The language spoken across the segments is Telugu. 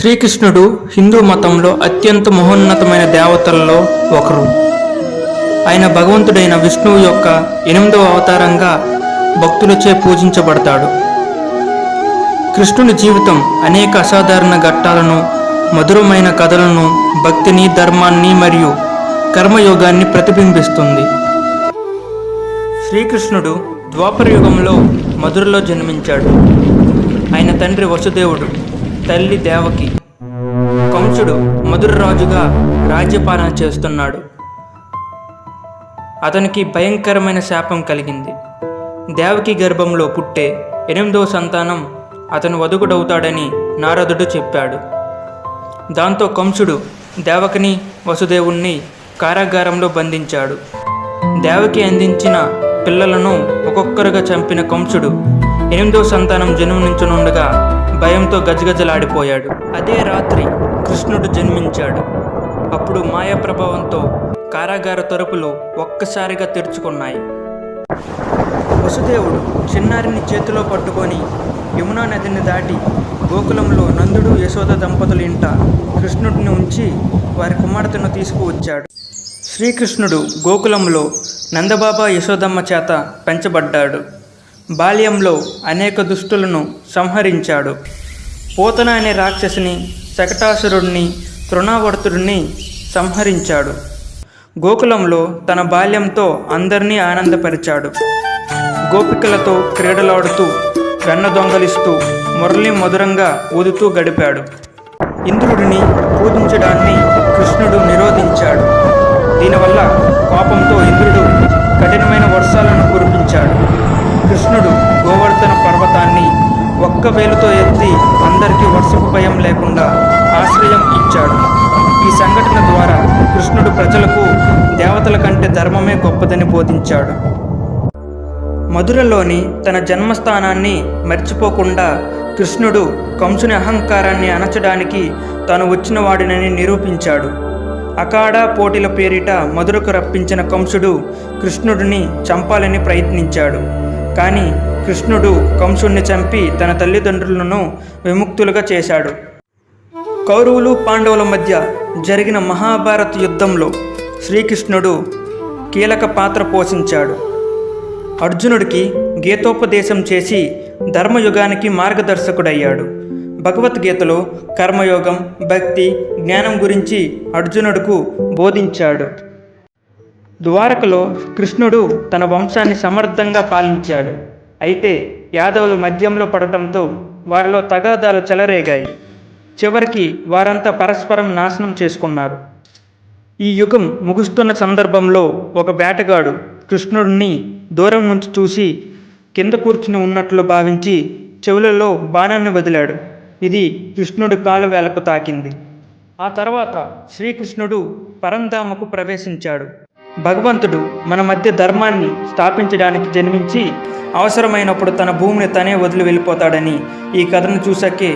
శ్రీకృష్ణుడు హిందూ మతంలో అత్యంత మహోన్నతమైన దేవతలలో ఒకరు. ఆయన భగవంతుడైన విష్ణువు యొక్క ఎనిమిదవ అవతారంగా భక్తులచే పూజించబడతాడు. కృష్ణుని జీవితం అనేక అసాధారణ ఘట్టాలను మధురమైన కథలను భక్తిని ధర్మాన్ని మరియు కర్మయోగాన్ని ప్రతిబింబిస్తుంది. శ్రీకృష్ణుడు ద్వాపర యుగంలో మధురలో జన్మించాడు. ఆయన తండ్రి వసుదేవుడు. తల్లి దేవకి. కంసుడు మధుర రాజుగా రాజ్యపాలన చేస్తున్నాడు. అతనికి భయంకరమైన శాపం కలిగింది. దేవకి గర్భంలో పుట్టే ఎనిమిదవ సంతానం అతను వదుకుడవుతాడని నారదుడు చెప్పాడు. దాంతో కంసుడు దేవకిని వసుదేవుణ్ణి కారాగారంలో బంధించాడు. దేవకి అందించిన పిల్లలను ఒక్కొక్కరుగా చంపిన కంసుడు ఎనిమిదవ సంతానం జన్మనించనుండగా భయంతో గజగజలాడిపోయాడు. అదే రాత్రి కృష్ణుడు జన్మించాడు. అప్పుడు మాయా ప్రభావంతో కారాగార తలుపులు ఒక్కసారిగా తెరుచుకున్నాయి. వసుదేవుడు చిన్నారిని చేతిలో పట్టుకొని యమునా నదిని దాటి గోకులంలో నందుడు యశోద దంపతుల ఇంట కృష్ణుడిని ఉంచి వారి కుమార్తెను తీసుకువచ్చాడు. శ్రీకృష్ణుడు గోకులంలో నందబాబా యశోదమ్మ చేత పెంచబడ్డాడు. బాల్యంలో అనేక దుష్టులను సంహరించాడు. పోతన అనే రాక్షసిని శకటాసురుడిని తృణావర్తుడిని సంహరించాడు. గోకులంలో తన బాల్యంతో అందరినీ ఆనందపరిచాడు. గోపికలతో క్రీడలాడుతూ వెన్న దొంగలిస్తూ మురళి మధురంగా ఊదుతూ గడిపాడు. ఇంద్రుడిని పూజించడాన్ని కృష్ణుడు నిరోధించాడు. దీనివల్ల కోపంతో ఇంద్రుడు ఒక్క వేలుతో ఎత్తి అందరికీ వర్షపు భయం లేకుండా ఆశ్రయం ఇచ్చాడు. ఈ సంఘటన ద్వారా కృష్ణుడు ప్రజలకు దేవతల కంటే ధర్మమే గొప్పదని బోధించాడు. మధురలోని తన జన్మస్థానాన్ని మర్చిపోకుండా కృష్ణుడు కంసుని అహంకారాన్ని అణచడానికి తాను వచ్చిన వాడినని నిరూపించాడు. అకాడా పోటీల పేరిట మధురకు రప్పించిన కంసుడు కృష్ణుడిని చంపాలని ప్రయత్నించాడు. కానీ కృష్ణుడు కంసుణ్ణి చంపి తన తల్లిదండ్రులను విముక్తులుగా చేశాడు. కౌరవులు పాండవుల మధ్య జరిగిన మహాభారత యుద్ధంలో శ్రీకృష్ణుడు కీలక పాత్ర పోషించాడు. అర్జునుడికి గీతోపదేశం చేసి ధర్మయుగానికి మార్గదర్శకుడయ్యాడు. భగవద్గీతలో కర్మయోగం భక్తి జ్ఞానం గురించి అర్జునుడుకు బోధించాడు. ద్వారకలో కృష్ణుడు తన వంశాన్ని సమర్థంగా పాలించాడు. అయితే యాదవులు మద్యంలో పడటంతో వారిలో తగాదాలు చెలరేగాయి. చివరికి వారంతా పరస్పరం నాశనం చేసుకున్నారు. ఈ యుగం ముగుస్తున్న సందర్భంలో ఒక వేటగాడు కృష్ణుడిని దూరం నుంచి చూసి కింద కూర్చుని ఉన్నట్లు భావించి చెవులలో బాణాన్ని వదిలాడు. ఇది కృష్ణుడి కాలు వేలకు తాకింది. ఆ తర్వాత శ్రీకృష్ణుడు పరంధామకు ప్రవేశించాడు. భగవంతుడు మన మధ్య ధర్మాన్ని స్థాపించడానికి జన్మించి అవసరమైనప్పుడు తన భూమిని తనే వదిలి వెళ్ళిపోతాడని ఈ కథను చూసాకే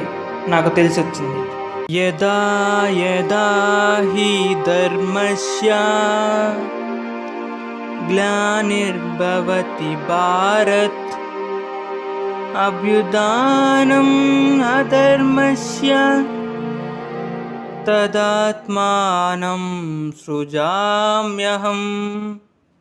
నాకు తెలిసి వచ్చింది యదా యదా హి ధర్మస్య గ్లానిర్భవతి భారత్ అభ్యుదానం అధర్మస్య तदात्मानं सृजाम्यहम्।